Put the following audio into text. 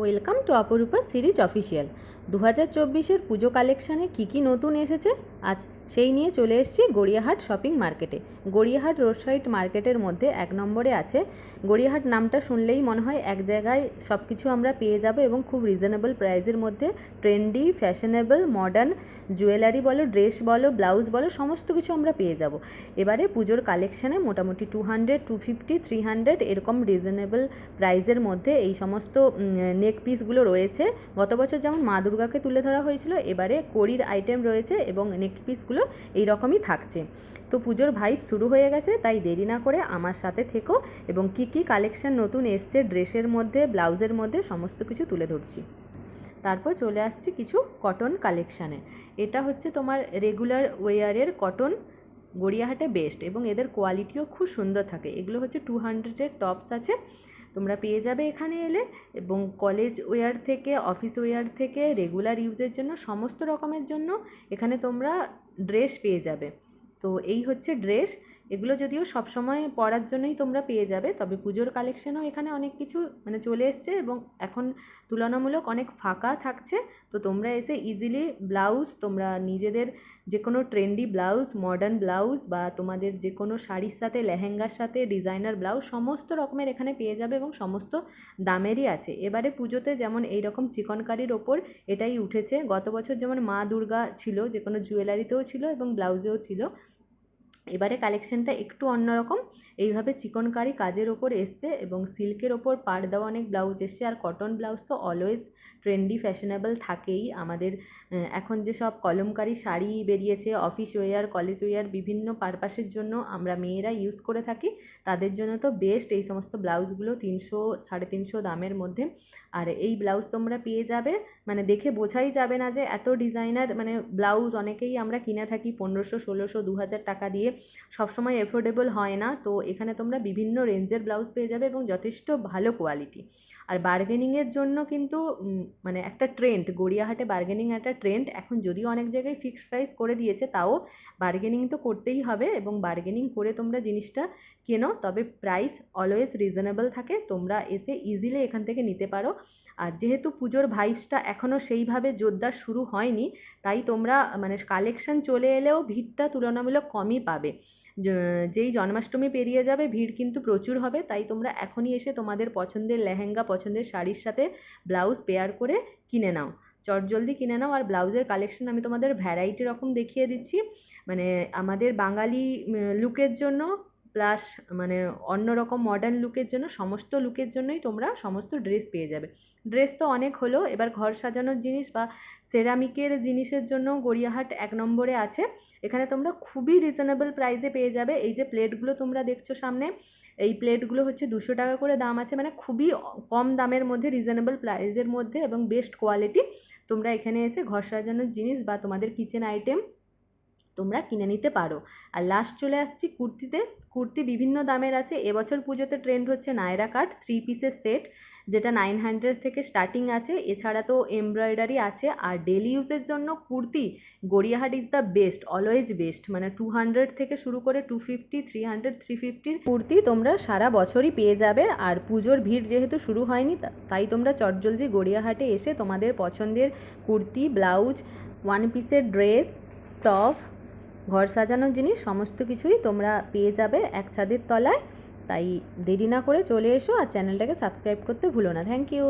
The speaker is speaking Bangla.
Welcome to Aparupa series official দু হাজার চব্বিশের পুজো কালেকশানে কী কী নতুন এসেছে? আজ সেই নিয়ে চলে এসেছি গড়িয়াহাট শপিং মার্কেটে। গড়িয়াহাট রোড সাইড মার্কেটের মধ্যে এক নম্বরে আছে। গড়িয়াহাট নামটা শুনলেই মনে হয় এক জায়গায় সব কিছু আমরা পেয়ে যাব এবং খুব রিজনেবল প্রাইজের মধ্যে ট্রেন্ডি ফ্যাশনেবল মডার্ন জুয়েলারি বলো ড্রেস বলো ব্লাউজ বলো, সমস্ত কিছু আমরা পেয়ে যাব। এবারে পুজোর কালেকশানে মোটামুটি two hundred two fifty three hundred এরকম রিজনেবল প্রাইজের মধ্যে এই সমস্ত নেক পিসগুলো রয়েছে। গত বছর যেমন মা দুর্গাকে তুলে ধরা হয়েছিল। এবারে কড়ির আইটেম রয়েছে এবং নেক পিসগুলো এই রকমই থাকছে। তো পুজোর ভাইব শুরু হয়ে গেছে, তাই দেরি না করে আমার সাথে থেকো এবং কি কি কালেকশান নতুন এসছে ড্রেসের মধ্যে, ব্লাউজের মধ্যে, সমস্ত কিছু তুলে ধরছি। তারপর চলে আসছি কিছু কটন কালেকশানে এটা হচ্ছে তোমার রেগুলার ওয়ারের কটন গড়িয়াহাটে বেস্ট এবং এদের কোয়ালিটিও খুব সুন্দর থাকে। এগুলো হচ্ছে টু হান্ড্রেডের টপস আছে। তোমরা পেয়ে যাবে এখানে এলে এবং কলেজ ওয়্যার থেকে অফিস ওয়্যার থেকে রেগুলার ইউজের জন্য, সমস্ত রকমের জন্য এখানে তোমরা ড্রেস পেয়ে যাবে। তো এই হচ্ছে ড্রেস এগুলো যদিও সবসময় পরার জন্যই তোমরা পেয়ে যাবে, তবে পুজোর কালেকশনও এখানে অনেক কিছু মানে চলে এসছে এবং এখন তুলনামূলক অনেক ফাঁকা থাকছে। তো তোমরা এসে ইজিলি ব্লাউজ তোমরা নিজেদের যে কোনো ট্রেন্ডি ব্লাউজ মডার্ন ব্লাউজ বা তোমাদের যে কোনো শাড়ির সাথে, লেহেঙ্গার সাথে ডিজাইনার ব্লাউজ সমস্ত রকমের এখানে পেয়ে যাবে এবং সমস্ত দামেরই আছে। এবারে পুজোতে যেমন এই রকম চিকনকারির ওপর এটাই উঠেছে। গত বছর যেমন মা দুর্গা ছিল যে কোনো জুয়েলারিতেও ছিল এবং ব্লাউজেও ছিল। এবারে কালেকশনটা একটু অন্যরকম। এইভাবে চিকনকারি কাজের ওপর এসছে এবং সিল্কের ওপর পাড় দেওয়া অনেক ব্লাউজ এসছে। আর কটন ব্লাউজ তো অলওয়েজ ট্রেন্ডি ফ্যাশনেবল থাকেই। আমাদের এখন যে সব কলমকারি শাড়ি বেরিয়েছে অফিস ওয়্যার কলেজ ওয়্যার বিভিন্ন পারপাসের জন্য আমরা মেয়েরা ইউজ করে থাকি। তাদের জন্য তো বেস্ট এই সমস্ত ব্লাউজগুলো তিনশো, সাড়ে তিনশো দামের মধ্যে। আর এই ব্লাউজ তোমরা পেয়ে যাবে। মানে দেখে বোঝাই যাবে না যে এত ডিজাইনার মানে ব্লাউজ অনেকেই আমরা কিনে থাকি পনেরোশো, ষোলোশো দু হাজার টাকা দিয়ে। সবসময় এফোর্ডেবল হয় না। তো এখানে তোমরা বিভিন্ন রেঞ্জের ব্লাউজ পেয়ে যাবে এবং যথেষ্ট ভালো কোয়ালিটি আর বার্গেনিংয়ের জন্য কিন্তু মানে একটা ট্রেন্ড গড়িয়াহাটে বার্গেনিং একটা ট্রেন্ড এখন যদিও অনেক জায়গায় ফিক্সড প্রাইস করে দিয়েছে, তাও বার্গেনিং তো করতেই হবে এবং বার্গেনিং করে তোমরা জিনিসটা কেনো। তবে প্রাইস অলওয়েজ রিজনেবল থাকে, তোমরা এসে ইজিলি এখান থেকে নিতে পারো। আর যেহেতু পুজোর ভাইবসটা এখনও সেইভাবে জোরদার শুরু হয়নি, তাই তোমরা মানে কালেকশন চলে এলেও ভিড়টা তুলনামূলক কমই পাবে। যেই জন্মাষ্টমী পেরিয়ে যাবে, ভিড় কিন্তু প্রচুর হবে, তাই তোমরা এখনই এসে তোমাদের পছন্দের লেহেঙ্গা, পছন্দের শাড়ির সাথে ব্লাউজ পেয়ার করে কিনে নাও। চটজলদি কিনে নাও, আর ব্লাউজের কালেকশন আমি তোমাদের ভ্যারাইটি রকম দেখিয়ে দিচ্ছি। মানে আমাদের বাঙালি লুকের জন্য প্লাস মানে অন্য রকম মডার্ন লুকের জন্য, সমস্ত লুকের জন্যই তোমরা সমস্ত ড্রেস পেয়ে যাবে। ড্রেস তো অনেক হলো, এবার ঘর সাজানোর জিনিস বা সেরামিকের জিনিসের জন্য গড়িয়াহাট এক নম্বরে আছে। এখানে তোমরা খুবই রিজনেবল প্রাইসে পেয়ে যাবে। এই যে প্লেটগুলো তোমরা দেখছ সামনে, এই প্লেটগুলো হচ্ছে দুশো টাকা করে দাম আছে। মানে খুবই কম দামের মধ্যে রিজনেবল প্রাইসের মধ্যে এবং বেস্ট কোয়ালিটি তোমরা এখানে এসে ঘর সাজানোর জিনিস বা তোমাদের কিচেন আইটেম তোমরা কিনে নিতে পারো। আর লাস্ট চলে আসছি কুর্তিতে। কুর্তি বিভিন্ন দামের আছে। এবছর পুজোতে ট্রেন্ড হচ্ছে নায়রা কাট থ্রি পিসের সেট যেটা নাইন হান্ড্রেড থেকে স্টার্টিং আছে। এছাড়া তো এমব্রয়ডারি আছে। আর ডেলি ইউজের জন্য kurti Gariahat is the best always best মানে টু হান্ড্রেড থেকে শুরু করে two fifty three hundred three ফিফটির kurti তোমরা সারা বছরই পেয়ে যাবে। আর পুজোর ভিড় যেহেতু শুরু হয়নি তাই তোমরা চটজলদি গড়িয়াহাটে এসে তোমাদের পছন্দের কুর্তি, ব্লাউজ ওয়ান পিসের ড্রেস টপ ঘর সাজানোর জিনিস, সমস্ত কিছুই তোমরা পেয়ে যাবে এক ছাদের তলায়। তাই দেরি না করে চলে এসো আর চ্যানেলটাকে সাবস্ক্রাইব করতে ভুলো না। Thank you.